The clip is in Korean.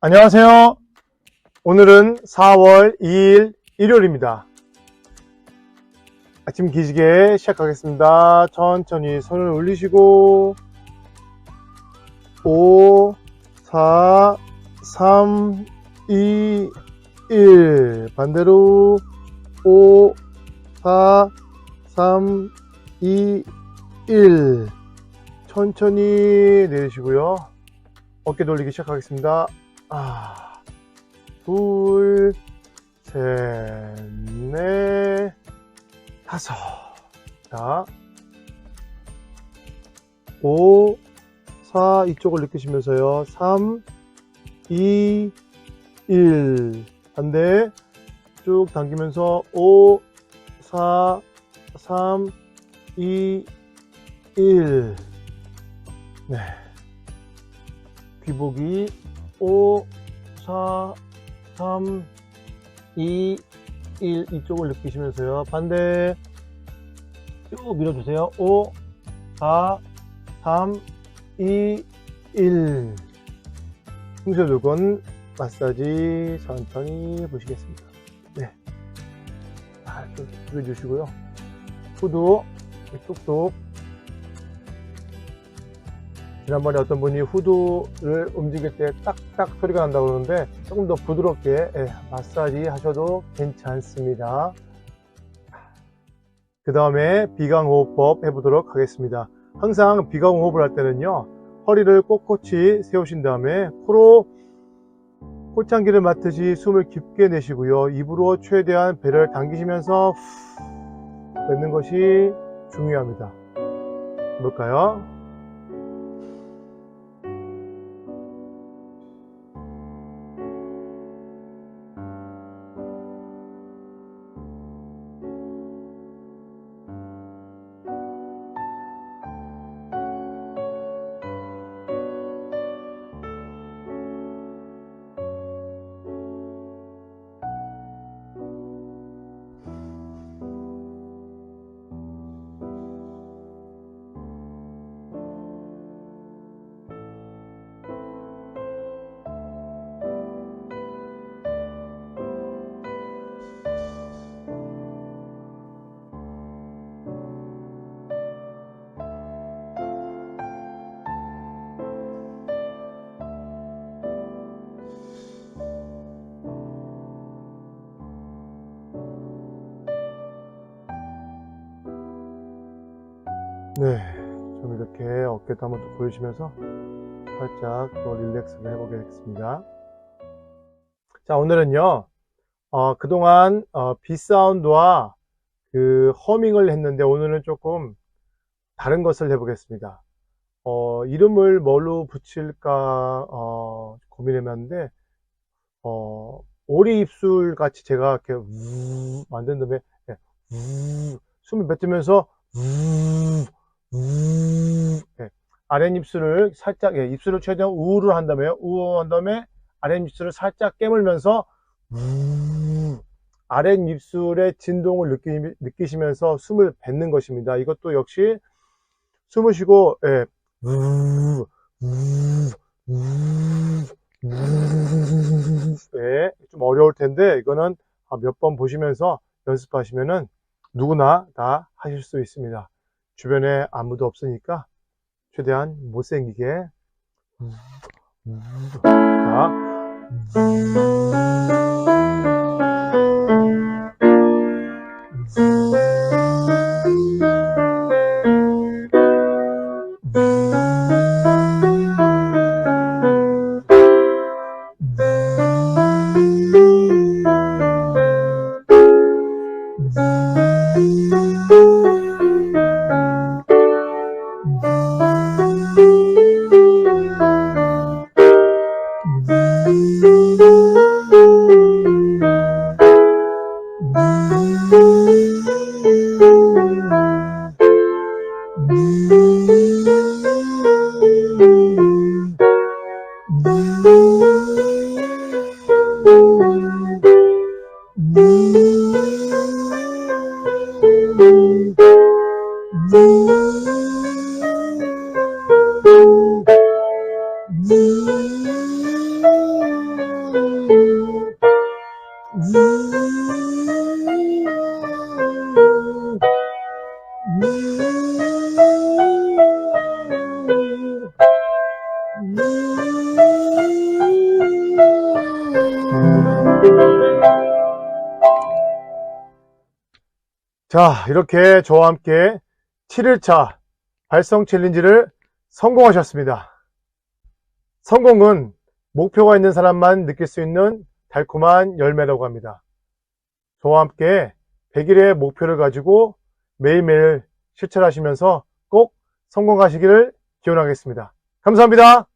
안녕하세요. 오늘은 4월 2일 일요일입니다. 아침 기지개 시작하겠습니다. 천천히 손을 올리시고 5, 4, 3, 2, 1 반대로 5, 4, 3, 2, 1 천천히 내리시고요. 어깨 돌리기 시작하겠습니다. 아, 둘, 셋, 넷, 다섯. 자, 오, 사, 이쪽을 느끼시면서요. 삼, 이, 일. 반대. 쭉 당기면서 오, 사, 삼, 이, 일. 네. 귀보기 5, 4, 3, 2, 1 이쪽을 느끼시면서요. 반대 쭉 밀어주세요. 5, 4, 3, 2, 1 풍세두건 마사지 천천히 해보시겠습니다. 네. 자, 좀 숙여주시고요. 후두 뚝뚝 지난번에 어떤 분이 후두를 움직일 때 딱딱 소리가 난다고 그러는데 조금 더 부드럽게 예, 마사지 하셔도 괜찮습니다. 그 다음에 비강호흡법 해보도록 하겠습니다. 항상 비강호흡을 할 때는요, 허리를 꼿꼿이 세우신 다음에 코로 꽃향기를 맡듯이 숨을 깊게 내쉬고요. 입으로 최대한 배를 당기시면서 후 뱉는 것이 중요합니다. 볼까요? 네, 좀 이렇게 어깨도 한번 또 보여주면서 살짝 또 릴렉스를 해보겠습니다. 자, 오늘은요, 어, 그동안 어, 비사운드와 그 허밍을 했는데 오늘은 조금 다른 것을 해보겠습니다. 어, 이름을 뭘로 붙일까 어, 고민해봤는데 어, 오리 입술 같이 제가 이렇게 우 만든 다음에 네, 우 숨을 뱉으면서 예. 아랫입술을 살짝, 예, 입술을 최대한 우를 한 다음에, 우한 다음에 아랫입술을 살짝 깨물면서, 우, 아랫입술의 진동을 느끼, 느끼시면서 숨을 뱉는 것입니다. 이것도 역시 숨을 쉬고, 예, 예, 좀 어려울 텐데, 이거는 몇 번 보시면서 연습하시면은 누구나 다 하실 수 있습니다. 주변에 아무도 없으니까 최대한 못생기게 자. 자, 이렇게 저와 함께 7일차 발성 챌린지를 성공하셨습니다. 성공은 목표가 있는 사람만 느낄 수 있는 달콤한 열매라고 합니다. 저와 함께 100일의 목표를 가지고 매일매일 실천하시면서 꼭 성공하시기를 기원하겠습니다. 감사합니다.